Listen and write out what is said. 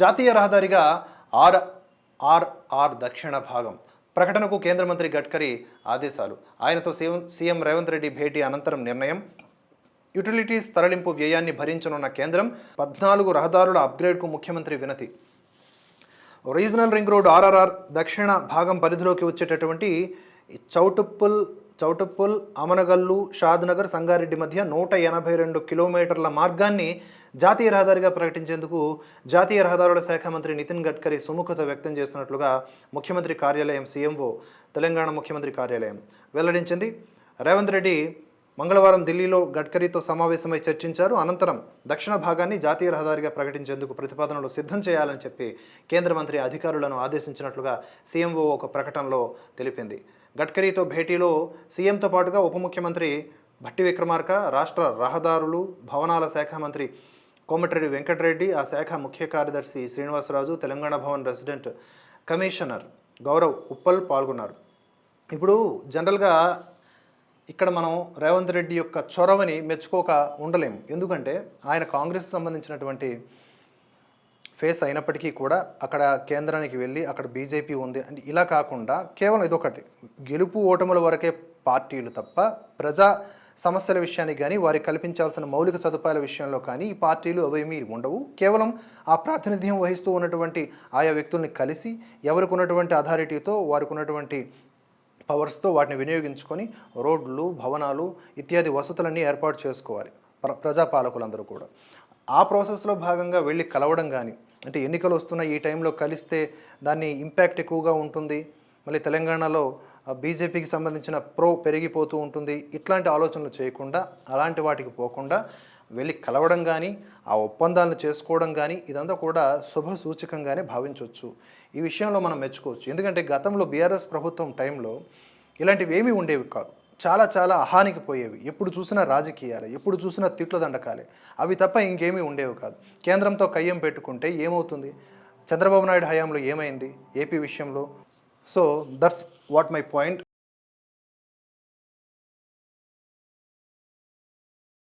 జాతీయ రహదారిగా are are are దక్షిణ భాగం ప్రకటనకు కేంద్ర మంత్రి గడ్కరీ ఆదేశాలు. ఆయనతో సీఎం సీఎం రేవంత్ రెడ్డి భేటీ అనంతరం నిర్ణయం. యుటిలిటీస్ తరలింపు వ్యయాన్ని భరించనున్న కేంద్రం పద్నాలుగు రహదారుల అప్గ్రేడ్కు ముఖ్యమంత్రి వినతి. రీజనల్ రింగ్ రోడ్ ఆర్ఆర్ఆర్ దక్షిణ భాగం పరిధిలోకి వచ్చేటటువంటి చౌటుప్పుల్ చౌటుప్పుల్ అమనగల్లు షాద్నగర్ సంగారెడ్డి మధ్య నూట ఎనభై రెండు కిలోమీటర్ల మార్గాన్ని జాతీయ రహదారిగా ప్రకటించేందుకు జాతీయ రహదారుల శాఖ మంత్రి నితిన్ గడ్కరీ సుముఖత వ్యక్తం చేస్తున్నట్లుగా ముఖ్యమంత్రి కార్యాలయం సీఎంఓ తెలంగాణ ముఖ్యమంత్రి కార్యాలయం వెల్లడించింది. రేవంత్ రెడ్డి మంగళవారం ఢిల్లీలో గడ్కరీతో సమావేశమై చర్చించారు. అనంతరం దక్షిణ భాగాన్ని జాతీయ రహదారిగా ప్రకటించేందుకు ప్రతిపాదనలు సిద్ధం చేయాలని చెప్పి కేంద్ర మంత్రి అధికారులను ఆదేశించినట్లుగా సీఎంఓ ఒక ప్రకటనలో తెలిపింది. గడ్కరీతో భేటీలో సీఎంతో పాటుగా ఉప ముఖ్యమంత్రి భట్టి విక్రమార్క రాష్ట్ర రహదారులు భవనాల శాఖ మంత్రి కోమటిరెడ్డి వెంకటరెడ్డి ఆ శాఖ ముఖ్య కార్యదర్శి శ్రీనివాసరాజు తెలంగాణ భవన్ రెసిడెంట్ కమిషనర్ గౌరవ్ ఉప్పల్ పాల్గొన్నారు. ఇప్పుడు జనరల్గా ఇక్కడ మనం రేవంత్ రెడ్డి యొక్క చొరవని మెచ్చుకోక ఉండలేము. ఎందుకంటే ఆయన కాంగ్రెస్ సంబంధించినటువంటి ఫేస్ అయినప్పటికీ కూడా అక్కడ కేంద్రానికి వెళ్ళి అక్కడ బీజేపీ ఉంది అని ఇలా కాకుండా కేవలం ఇదొకటి. గెలుపు ఓటముల వరకే పార్టీలు తప్ప ప్రజా సమస్యల విషయానికి కానీ వారికి కల్పించాల్సిన మౌలిక సదుపాయాల విషయంలో కానీ ఈ పార్టీలు అవేమీ ఉండవు. కేవలం ఆ ప్రాతినిధ్యం వహిస్తూ ఉన్నటువంటి ఆయా వ్యక్తుల్ని కలిసి ఎవరికి ఉన్నటువంటి అథారిటీతో వారికి ఉన్నటువంటి పవర్స్తో వాటిని వినియోగించుకొని రోడ్లు భవనాలు ఇత్యాది వసతులన్నీ ఏర్పాటు చేసుకోవాలి. ప్ర ప్రజాపాలకులందరూ కూడా. ఆ ప్రాసెస్లో భాగంగా వెళ్ళి కలవడం కానీ అంటే ఎన్నికలు వస్తున్న ఈ టైంలో కలిస్తే దాన్ని ఇంపాక్ట్ ఎక్కువగా ఉంటుంది. మళ్ళీ తెలంగాణలో బీజేపీకి సంబంధించిన ప్రో పెరిగిపోతూ ఉంటుంది. ఇట్లాంటి ఆలోచనలు చేయకుండా అలాంటి వాటికి పోకుండా వెళ్ళి కలవడం కానీ ఆ ఒప్పందాలను చేసుకోవడం కానీ ఇదంతా కూడా శుభ సూచకంగానే భావించవచ్చు ఈ విషయంలో మనం మెచ్చుకోవచ్చు. ఎందుకంటే గతంలో బీఆర్ఎస్ ప్రభుత్వం టైంలో ఇలాంటివి ఏమీ ఉండేవి కాదు. చాలా చాలా అహానికి పోయేవి. ఎప్పుడు చూసినా రాజకీయాలే ఎప్పుడు చూసినా తిట్ల దండకాలే. అవి తప్ప ఇంకేమీ ఉండేవి కాదు. కేంద్రంతో కయ్యం పెట్టుకుంటే ఏమవుతుంది? చంద్రబాబు నాయుడు హయాంలో ఏమైంది? ఏపీ విషయంలో So that's what my point.